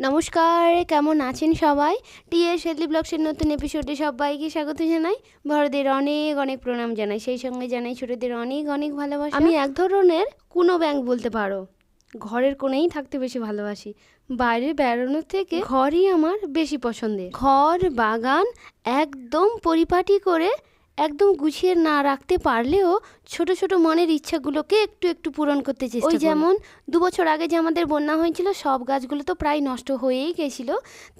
নমস্কার, কেমন আছেন সবাই? টিএস হেলদি ব্লগসের নতুন এপিসোডে সবাইকে স্বাগত জানাই। বড়দের অনেক অনেক প্রণাম জানাই। সেই সঙ্গে জানাই ছোটদের অনেক অনেক ভালোবাসা। আমি এক ধরনের কোনো ব্যাংক বলতে পারো। ঘরের কোণেই থাকতে বেশি ভালোবাসি। বাইরে বেড়ানোর থেকে ঘরই আমার বেশি পছন্দের। ঘর, বাগান একদম পরিপাটি করে একদম গুছিয়ে না রাখতে পারলেও ছোট ছোট মনের ইচ্ছাগুলোকে একটু একটু পূরণ করতে চেষ্টা ওই যেমন দু বছর আগে যে আমাদের বন্যা হয়েছিল সব গাছগুলো তো প্রায় নষ্ট হয়েই গেছিল।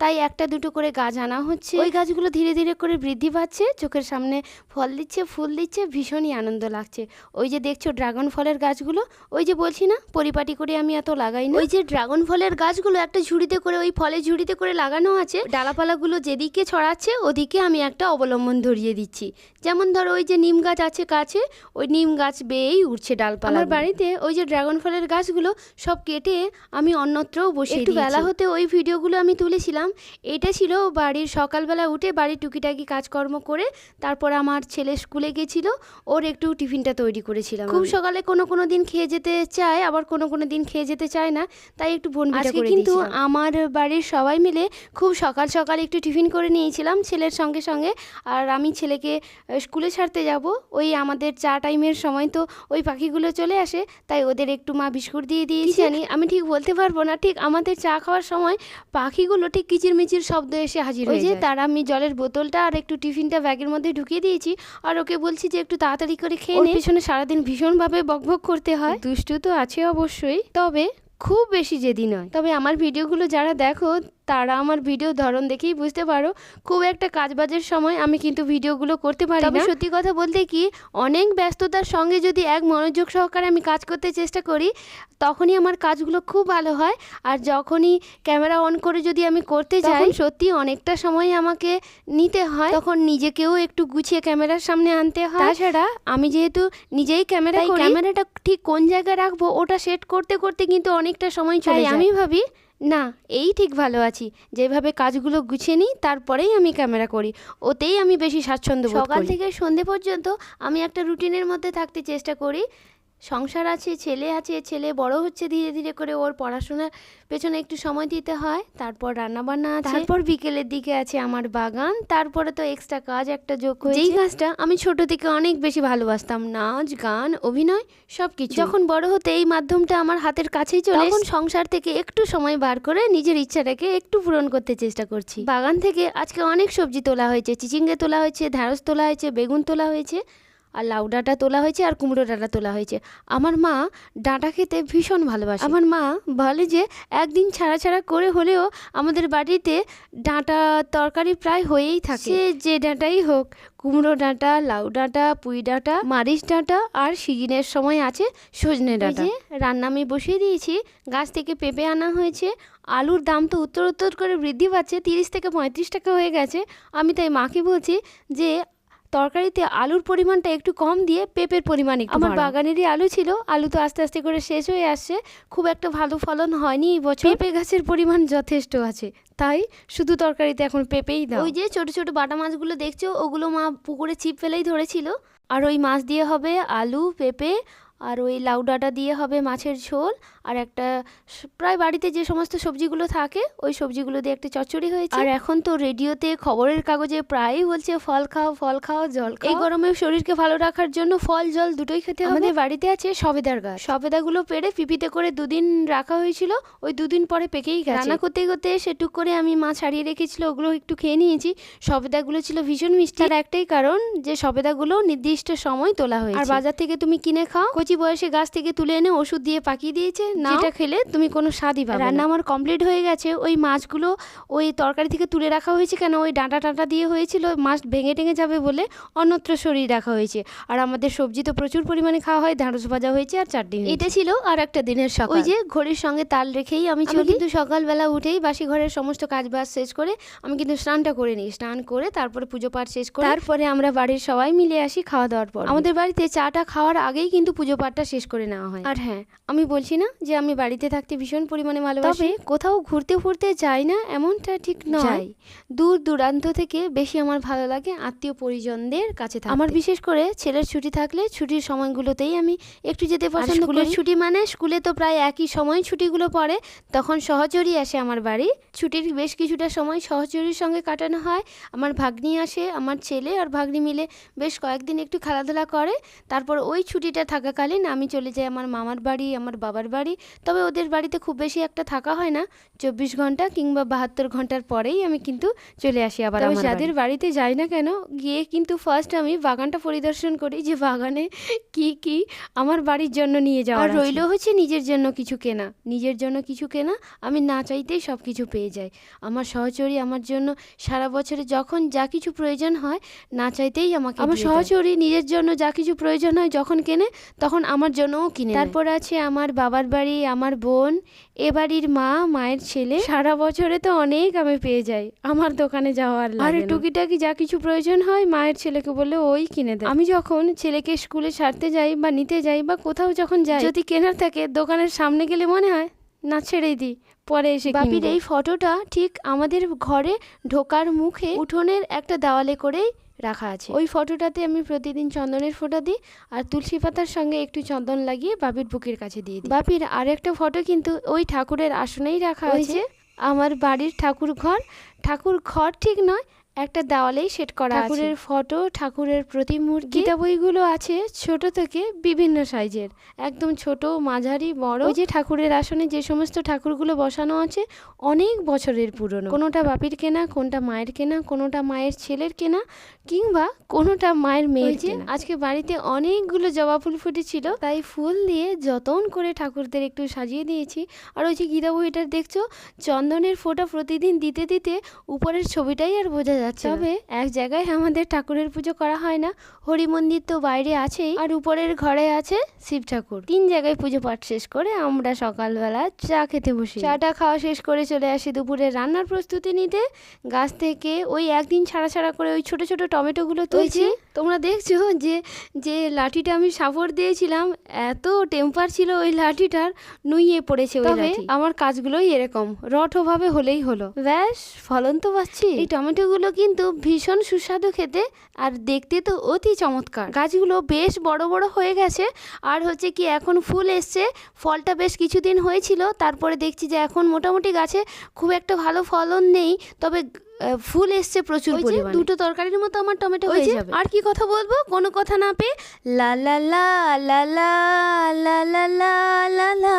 তাই একটা দুটো করে গাছ আনা হচ্ছে। ওই গাছগুলো ধীরে ধীরে করে বৃদ্ধি পাচ্ছে চোখের সামনে ফল দিচ্ছে ফুল দিচ্ছে ভীষণই আনন্দ লাগছে। ওই যে দেখছ ড্রাগন ফলের গাছগুলো? ওই যে বলছি না পরিপাটি করে আমি এত লাগাই না। ওই যে ড্রাগন ফলের গাছগুলো একটা ঝুড়িতে করে ওই ফলের ঝুড়িতে করে লাগানো আছে। ডালাপালাগুলো যেদিকে ছড়াচ্ছে ওদিকে আমি একটা অবলম্বন ধরিয়ে দিচ্ছি। যেমন ধরো ওই যে নিম গাছ আছে কাছে ওই নিম গাছ বেয়েই উঠছে ডালপালা আমার বাড়িতে ওই যে ড্রাগন ফলের গাছগুলো সব কেটে আমি অন্যত্রও বসে একটু বেলা হতে ওই ভিডিওগুলো আমি তুলেছিলাম। এটা ছিল বাড়ির সকালবেলা উঠে বাড়ির টুকিটাকি কাজকর্ম করে তারপর আমার ছেলে স্কুলে গেছিল ওর একটু টিফিনটা তৈরি করেছিলাম খুব সকালে কোনো কোনো দিন খেয়ে যেতে চায় আবার কোনো কোনো দিন খেয়ে যেতে চায় না তাই একটু বনবিটা করে কিন্তু আমার বাড়ির সবাই মিলে খুব সকাল সকাল একটু টিফিন করে নিয়েছিলাম ছেলের সঙ্গে সঙ্গে আর আমি ছেলেকে স্কুলে ছাড়তে যাব। ওই আমাদের চা টাইমের সময় তো ওই পাখিগুলো চলে আসে তাই ওদের একটু মা বিস্কুট দিয়ে দিয়েছি জানি। আমি ঠিক বলতে পারব না ঠিক আমাদের চা খাওয়ার সময় পাখিগুলো ঠিক কিচিরমিচির শব্দ এসে হাজির হয়ে যায়। তার আমি জলের বোতলটা আর একটু টিফিনটা ব্যাগের মধ্যে ঢুকিয়ে দিয়েছি আর ওকে বলছি যে একটু তাড়াতাড়ি করে খেয়ে নে। পিছনে সারাদিন ভীষণভাবে বকবক করতে হয়। দুষ্টু তো আছে অবশ্যই। তবে খুব বেশি জেদি নয়। তবে আমার ভিডিওগুলো যারা দেখো তারা আমার ভিডিও ধরন দেখেই বুঝতে পারো। খুব একটা কাজবাজের সময় আমি কিন্তু ভিডিওগুলো করতে পারি তবে সত্যি কথা বলতে কি অনেক ব্যস্ততার সঙ্গে যদি এক মনোযোগ সহকারে আমি কাজ করতে চেষ্টা করি তখনই আমার কাজগুলো খুব ভালো হয়। আর যখনই ক্যামেরা অন করে যদি আমি করতে যাই সত্যি অনেকটা সময় আমাকে নিতে হয়। তখন নিজেকেও একটু গুছিয়ে ক্যামেরার সামনে আনতে হয়। তাছাড়া আমি যেহেতু নিজেই ক্যামেরা ক্যামেরাটা ঠিক কোন জায়গায় রাখব ওটা সেট করতে করতে কিন্তু অনেকটা সময় চলে আমি ভাবি না এই ঠিক ভালো আছি। যেভাবে কাজগুলো গুছিয়ে নিই তারপরেই আমি ক্যামেরা করি। ওতেই আমি বেশি স্বাচ্ছন্দ্য বোধ সকাল থেকে সন্ধে পর্যন্ত আমি একটা রুটিনের মধ্যে থাকতে চেষ্টা করি। সংসার আছে ছেলে আছে ছেলে বড় হচ্ছে ধীরে ধীরে করে ওর পড়াশোনার পেছনে একটু সময় দিতে হয়। তারপর রান্নাবান্না আছে। তারপর বিকেলের দিকে আছে আমার বাগান। তারপরে তো এক্সট্রা কাজ একটা যোগ হয়েছে। যেই কাজটা আমি ছোট থেকে অনেক বেশি ভালোবাসতাম নাচ গান অভিনয় সব কিছু যখন বড় হতে এই মাধ্যমটা আমার হাতের কাছেই চলে তখন সংসার থেকে একটু সময় বার করে নিজের ইচ্ছাটাকে একটু পূরণ করতে চেষ্টা করছি। বাগান থেকে আজকে অনেক সবজি তোলা হয়েছে। চিচিঙ্গে তোলা হয়েছে ঢ্যাঁড়স তোলা হয়েছে বেগুন তোলা হয়েছে। আর লাউ ডাঁটা তোলা হয়েছে আর কুমড়ো ডাঁটা তোলা হয়েছে। আমার মা ডাঁটা খেতে ভীষণ ভালোবাসে। আমার মা বলে যে একদিন ছাড়া ছাড়া করে হলেও আমাদের বাড়িতে ডাঁটা তরকারি প্রায় হয়েই থাকে। যে ডাঁটাই হোক কুমড়ো ডাঁটা লাউ ডাঁটা পুঁই ডাঁটা মারিচ ডাঁটা আর সিজনের সময় আছে সজনে ডাঁটা। রান্না আমি বসিয়ে দিয়েছি। গাছ থেকে পেঁপে আনা হয়েছে। আলুর দাম তো উত্তর উত্তর করে বৃদ্ধি পাচ্ছে তিরিশ থেকে পঁয়ত্রিশ টাকা হয়ে গেছে। আমি তাই মাকে বলছি যে তরকারিতে আলুর পরিমাণটা একটু কম দিয়ে পেঁপের পরিমাণ একটু আমার বাগানেরই আলু ছিল আলু তো আস্তে আস্তে করে শেষ হয়ে আসছে। খুব একটা ভালো ফলন হয়নি এই বছর। পেঁপে গাছের পরিমাণ যথেষ্ট আছে তাই শুধু তরকারিতে এখন পেঁপেই দাও। ওই যে ছোট ছোট বাটা মাছগুলো দেখছ ওগুলো মা পুকুরে ছিপ ফেলেই ধরেছিল। আর ওই মাছ দিয়ে হবে আলু পেঁপে আর ওই লাউ ডাঁটা দিয়ে হবে মাছের ঝোল আর একটা প্রায় বাড়িতে যে সমস্ত সবজিগুলো থাকে ওই সবজিগুলো দিয়ে একটা চচ্চড়ি হয়েছে। আর এখন তো রেডিওতে খবরের কাগজে প্রায়ই বলছে ফল খাও ফল খাও জল এই গরমে শরীরকে ভালো রাখার জন্য ফল জল দুটোই খেতে হবে। আমাদের বাড়িতে আছে সবেদার গাছ। সবেদাগুলো পেড়ে পিপিতে করে দুদিন রাখা হয়েছিল ওই দুদিন পরে পেকেই গেছে। রান্না করতে করতে সেটুক করে আমি মা ছাড়িয়ে রেখেছিল ওগুলো একটু খেয়ে নিয়েছি। সবেদাগুলো ছিল ভীষণ মিষ্টি। আর একটাই কারণ যে সবেদাগুলো নির্দিষ্ট সময় তোলা হয়েছে। আর বাজার থেকে তুমি কিনে খাও। কচি বয়সে গাছ থেকে তুলে এনে ওষুধ দিয়ে পাকিয়ে দিয়েছে। না যেটা খেলে তুমি কোনো স্বাদই পাবে রান্না আমার কমপ্লিট হয়ে গেছে। ওই মাছগুলো ওই তরকারি থেকে তুলে রাখা হয়েছে কেন? ওই ডাঁটা টাঁটা দিয়ে হয়েছিল মাছ ভেঙে টেঙে যাবে বলে অন্যত্র সরিয়ে রাখা হয়েছে। আর আমাদের সবজি তো প্রচুর পরিমাণে খাওয়া হয় ঢ্যাঁড়স ভাজা হয়েছে আর চাটনি। এটা ছিল আর একটা দিনের সকাল। ওই যে ঘড়ির সঙ্গে তাল রেখেই আমি চলি। কিন্তু সকালবেলা উঠেই বাসি ঘরের সমস্ত কাজ বাজ শেষ করে আমি কিন্তু স্নানটা করে নিই। স্নান করে তারপরে পুজো পাঠ শেষ করে তারপরে আমরা বাড়ির সবাই মিলে আসি খাওয়া দাওয়ার পর আমাদের বাড়িতে চাটা খাওয়ার আগেই কিন্তু পুজো পাঠটা শেষ করে নেওয়া হয়। আর হ্যাঁ আমি বলছি না যে আমি বাড়িতে থাকতে ভীষণ পরিমাণে ভালোবাসি। তবে কোথাও ঘুরতে ফুরতে যাই না এমনটা ঠিক নয়। দূর দূরান্ত থেকে বেশি আমার ভালো লাগে আত্মীয় পরিজনদের কাছে আমার বিশেষ করে ছেলের ছুটি থাকলে ছুটির সময়গুলোতেই আমি একটু যেতে পছন্দ করি। ছুটি মানে স্কুলে তো প্রায় একই সময় ছুটিগুলো পড়ে তখন সহচরী আসে আমার বাড়ি। ছুটির বেশ কিছুটা সময় সহচরীর সঙ্গে কাটানো হয়। আমার ভাগ্নি আসে আমার ছেলে আর ভাগ্নি মিলে বেশ কয়েকদিন একটু খেলাধুলা করে। তারপর ওই ছুটিটা থাকাকালীন আমি চলে যাই আমার মামার বাড়ি আমার বাবার বাড়ি। তবে ওদের বাড়িতে খুব বেশি একটা থাকা হয় না। চব্বিশ ঘণ্টা কিংবা বাহাত্তর ঘণ্টার পরেই আমি কিন্তু চলে আসি আবার আমার যাদের বাড়িতে যাই না কেন গিয়ে কিন্তু ফার্স্ট আমি বাগানটা পরিদর্শন করি যে বাগানে কি কি আমার বাড়ির জন্য নিয়ে যাওয়া আর রইল হচ্ছে নিজের জন্য কিছু কেনা। নিজের জন্য কিছু কেনা আমি না চাইতেই সব কিছু পেয়ে যাই। আমার সহচরী আমার জন্য সারা বছরে যখন যা কিছু প্রয়োজন হয় না চাইতেই আমাকে আমার সহচরী নিজের জন্য যা কিছু প্রয়োজন হয় যখন কেনে তখন আমার জন্যও কিনে তারপর আছে আমার বাবার বাড়ি। আমার বোন এ বাড়ির মা মায়ের ছেলে। সারা বছরে তো অনেক আমি পেয়ে যাই। আমার দোকানে যাওয়ার আর। টুকিটাকি যা কিছু প্রয়োজন হয় মায়ের ছেলেকে বলে ওই কিনে দেয় আমি যখন ছেলেকে স্কুলে ছাড়তে যাই বা নিতে যাই বা কোথাও যখন যাই যদি কেনার থাকে দোকানের সামনে গেলে মনে হয় না ছেড়েই দিই পরে এসে বাপির এই ফটোটা ঠিক আমাদের ঘরে ঢোকার মুখে উঠোনের একটা দেওয়ালে করেই রাখা আছে। ওই ফটোটাতে আমি প্রতিদিন চন্দনের ফোঁটা দিই আর তুলসী পাতার সঙ্গে একটু চন্দন লাগিয়ে বাপির বুকের কাছে দিয়ে দিই। বাপির আরেকটা ফটো কিন্তু ওই ঠাকুরের আসনেই রাখা হয়েছে আমার বাড়ির ঠাকুর ঘর। ঠাকুর ঘর ঠিক নয় একটা দেওয়ালেই সেট করা আছে। ঠাকুরের ফটো ঠাকুরের প্রতিমূর্তি। গীতা বইগুলো আছে ছোট থেকে বিভিন্ন সাইজের একদম ছোট মাঝারি বড়। ওই যে ঠাকুরের আসনে যে সমস্ত ঠাকুরগুলো বসানো আছে অনেক বছরের পুরনো। কোনোটা বাপির কেনা কোনটা মায়ের কেনা কোনোটা মায়ের ছেলের কেনা কিংবা কোনোটা মায়ের মেয়ের যে আজকে বাড়িতে অনেকগুলো জবা ফুল ফুটেছিল তাই ফুল দিয়ে যতন করে ঠাকুরদের একটু সাজিয়ে দিয়েছি। আর ওই যে গীতা বইটার দেখছ? চন্দনের ফোঁটা প্রতিদিন দিতে দিতে উপরের ছবিটাই আর বোঝা যাচ্ছে তবে এক জায়গায় আমাদের ঠাকুরের পুজো করা হয় না। হরি মন্দির তো বাইরে আছেই আর উপরের ঘরে আছে শিব ঠাকুর। তিন জায়গায় পুজো পাঠ শেষ করে আমরা সকালবেলা চা খেতে বসি। চাটা খাওয়া শেষ করে চলে আসি দুপুরে রান্নার প্রস্তুতি নিতে। গাছ থেকে ওই একদিন ছাড়া ছাড়া করে ওই ছোট ছোট টমেটোগুলো তুলছি। তোমরা দেখছ যে যে লাঠিটা আমি সাপড় দিয়েছিলাম এত টেম্পার ছিল ওই লাঠিটার নুইয়ে পড়েছে ওই লাঠি। আমার কাজগুলোই এরকম রঠভাবে হলেই হলো। ব্যাস ফলন তো পাচ্ছি। এই টমেটোগুলো কিন্তু ভীষণ সুস্বাদু খেতে আর দেখতে তো অতি চমৎকার। গাছগুলো বেশ বড় বড় হয়ে গেছে আর হচ্ছে কি এখন ফুল এসছে। ফলটা বেশ কিছুদিন হয়েছিল তারপরে দেখছি যে এখন মোটামুটি গাছে খুব একটা ভালো ফলন নেই তবে ফুল এসছে প্রচুর পরিমাণে দুটো তরকারির মতো আমার টমেটো হয়ে যাবে আর কি কথা বলব কোনো কথা না পেয়ে লা লা লা লা লা লা লা লা লা লা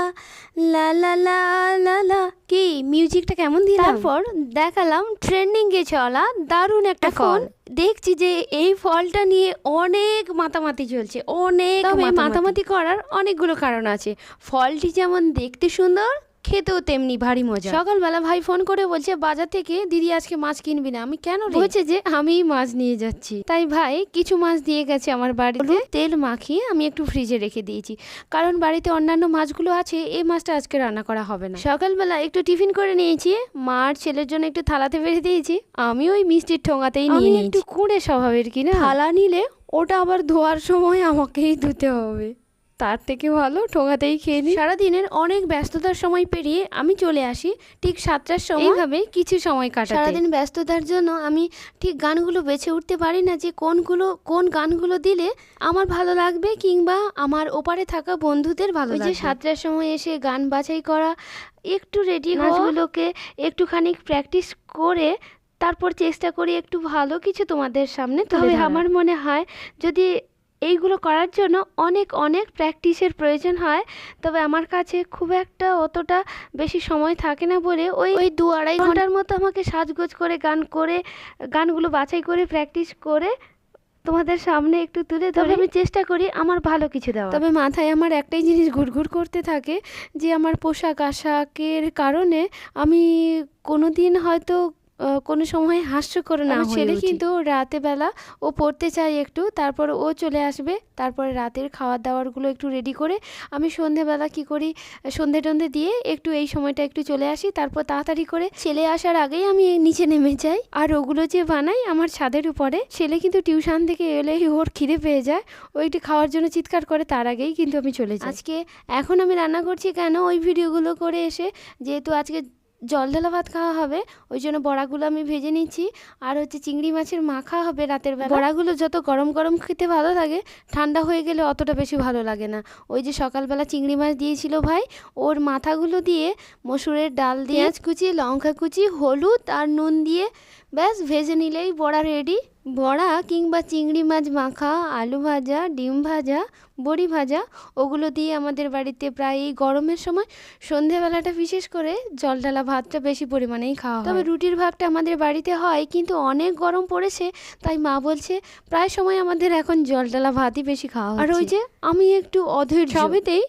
লা লা লা লা লা কি মিউজিকটা কেমন দিলাম তারপর দেখালাম ট্রেন্ডিং এ চলা দারুণ একটা ফল দেখছি যে এই ফলটা নিয়ে অনেক মাতামাতি চলছে অনেক। মাতামাতি করার অনেকগুলো কারণ আছে ফলটি যেমন দেখতে সুন্দর খেতেও তেমনি ভারী মজা। সকালবেলা ভাই ফোন করে বলছে বাজার থেকে দিদি আজকে মাছ কিনবি না? আমি কেন? বলছে যে আমি মাছ নিয়ে যাচ্ছি। তাই ভাই কিছু মাছ দিয়ে গেছে আমার বাড়িতে। তেল মাখিয়ে আমি একটু ফ্রিজে রেখে দিয়েছি। কারণ বাড়িতে অন্যান্য মাছগুলো আছে এই মাছটা আজকে রান্না করা হবে না। সকালবেলা একটু টিফিন করে নিয়েছি। মার ছেলের জন্য একটু থালাতে বেড়ে দিয়েছি। আমি ওই মিষ্টির ঠোঙাতেই নিয়ে একটু কুঁড়ে স্বভাবের কিনা? থালা নিলে ওটা আবার ধোয়ার সময় আমাকেই ধুতে হবে। তার থেকে ভালো ঠোঙাতেই খেয়ে নিই সারাদিনের অনেক ব্যস্ততার সময় পেরিয়ে আমি চলে আসি ঠিক সাতটার সময়। এইভাবে কিছু সময় কাটাতে। সারাদিন ব্যস্ততার জন্য আমি ঠিক গানগুলো বেছে উঠতে পারি না যে কোনগুলো কোন গানগুলো দিলে আমার ভালো লাগবে কিংবা আমার ওপারে থাকা বন্ধুদের ভালো লাগবে যে সাতটার সময় এসে গান বাছাই করা একটু রেডি নাচগুলোকে একটুখানি প্র্যাকটিস করে তারপর চেষ্টা করি একটু ভালো কিছু তোমাদের সামনে তবে আমার মনে হয় যদি এইগুলো করার জন্য অনেক অনেক প্র্যাকটিসের প্রয়োজন হয়। তবে আমার কাছে খুব একটা অতটা বেশি সময় থাকে না বলে ওই ওই দু আড়াই ঘণ্টার মতো আমাকে সাজগোজ করে গান করে গানগুলো বাছাই করে প্র্যাকটিস করে তোমাদের সামনে একটু তুলে ধরে। আমি চেষ্টা করি আমার ভালো কিছু দেওয়া তবে মাথায় আমার একটাই জিনিস ঘুরঘুর করতে থাকে যে আমার পোশাক আশাকের কারণে আমি কোনো দিন হয়তো কোনো সময় হাস্যকর না ছেলে কিন্তু রাতে বেলা ও পড়তে চায় একটু তারপর ও চলে আসবে তারপরে রাতের খাবার দাওয়ারগুলো একটু রেডি করে আমি সন্ধেবেলা কি করি সন্ধে টন্ধে দিয়ে একটু এই সময়টা একটু চলে আসি তারপর তাড়াতাড়ি করে ছেলে আসার আগেই আমি নিচে নেমে যাই। আর ওগুলো যে বানাই আমার ছাদের উপরে ছেলে কিন্তু টিউশন থেকে এলেই ওর খিদে পেয়ে যায় ও একটু খাওয়ার জন্য চিৎকার করে তার আগেই কিন্তু আমি চলে যাই। আজকে এখন আমি রান্না করছি কেন? ওই ভিডিওগুলো করে এসে যেহেতু আজকে জল ঢালা ভাত খাওয়া হবে, ওই জন্য বড়াগুলো আমি ভেজে নিচ্ছি আর হচ্ছে চিংড়ি মাছের মাখা হবে রাতের বেলা। বড়াগুলো যত গরম গরম খেতে ভালো লাগে, ঠান্ডা হয়ে গেলে অতটা বেশি ভালো লাগে না। ওই যে সকালবেলা চিংড়ি মাছ দিয়েছিল ভাই, ওর মাথাগুলো দিয়ে মসুরের ডাল দিয়ে কুচি, লঙ্কা কুচি, হলুদ আর নুন দিয়ে ব্যাস ভেজে নিলেই বড়া রেডি বড়া কিংবা চিংড়ি মাছ মাখা আলু ভাজা ডিম ভাজা বড়ি ভাজা ওগুলো দিয়ে আমাদের বাড়িতে প্রায় এই গরমের সময় সন্ধেবেলাটা বিশেষ করে জল ঢালা ভাতটা বেশি পরিমাণেই খাওয়া তবে রুটির ভাগটা আমাদের বাড়িতে হয় কিন্তু অনেক গরম পড়েছে তাই মা বলছে প্রায় সময় আমাদের এখন জল ঢালা ভাতই বেশি খাওয়া আর ওই যে আমি একটু অধৈর্য। সবেতেই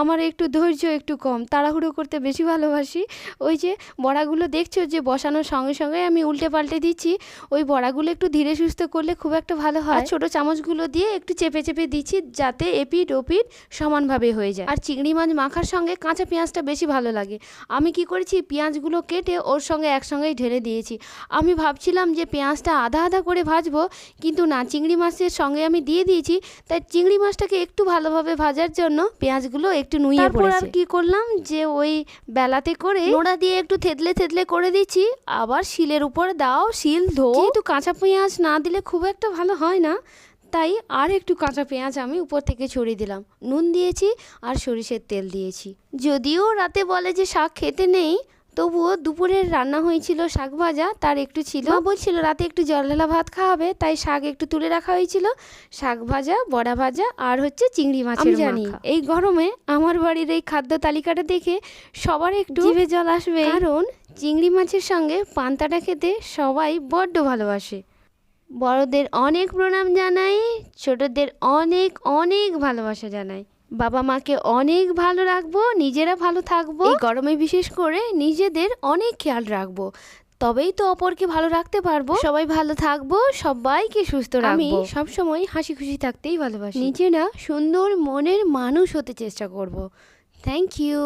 আমার একটু ধৈর্য একটু কম তাড়াহুড়ো করতে বেশি ভালোবাসি। ওই যে বড়াগুলো দেখছ যে বসানোর সঙ্গে সঙ্গে আমি উল্টে পাল্টে দিচ্ছি ওই বড়াগুলো একটু ধীরে সুস্থ করলে খুব একটা ভালো হয়। আর ছোটো চামচগুলো দিয়ে একটু চেপে চেপে দিচ্ছি যাতে এপিট ওপিট সমানভাবে হয়ে যায়। আর চিংড়ি মাছ মাখার সঙ্গে কাঁচা পেঁয়াজটা বেশি ভালো লাগে। আমি কি করেছি পেঁয়াজগুলো কেটে ওর সঙ্গে একসঙ্গেই ঢেলে দিয়েছি। আমি ভাবছিলাম যে পেঁয়াজটা আধা আধা করে ভাজবো কিন্তু না চিংড়ি মাছের সঙ্গে আমি দিয়ে দিয়েছি তাই চিংড়ি মাছটাকে একটু ভালোভাবে ভাজার জন্য পেঁয়াজগুলো একটু নুইয়ে তারপর পড়েছে আর আর কি করলাম যে ওই বেলাতে করে নোড়া দিয়ে একটু থেতলে থেতলে করে দিচ্ছি আবার শিলের উপর দাও শিল ধো। যেহেতু কাঁচা পেঁয়াজ না দিলে খুব একটা ভালো হয় না তাই আর একটু কাঁচা পেঁয়াজ আমি উপর থেকে ছড়িয়ে দিলাম। নুন দিয়েছি আর সরিষের তেল দিয়েছি। যদিও রাতে বলে যে শাক খেতে নেই তবুও দুপুরের রান্না হয়েছিল শাক ভাজা তার একটু ছিল। বলছিল রাতে একটু জলঢালা ভাত খাওয়াবে তাই শাক একটু তুলে রাখা হয়েছিল। শাক ভাজা বড়া ভাজা আর হচ্ছে চিংড়ি মাছের আমি জানি, এই গরমে আমার বাড়ির এই খাদ্য তালিকাটা দেখে সবার একটু জিভে জল আসবে। কারণ চিংড়ি মাছের সঙ্গে পান্তাটা খেতে সবাই বড্ড ভালোবাসে। বড়দের অনেক প্রণাম জানাই ছোটদের অনেক অনেক ভালোবাসা জানাই। বাবা মাকে অনেক ভালো রাখব নিজেরা ভালো থাকব। এই গরমে বিশেষ করে নিজেদের অনেক খেয়াল রাখব। তবেই তো অপরকে ভালো রাখতে পারব। সবাই ভালো থাকব সবাইকে সুস্থ রাখব। আমি সবসময় হাসি খুশি থাকতেই ভালোবাসি। নিজেরা সুন্দর মনের মানুষ হতে চেষ্টা করব। Thank you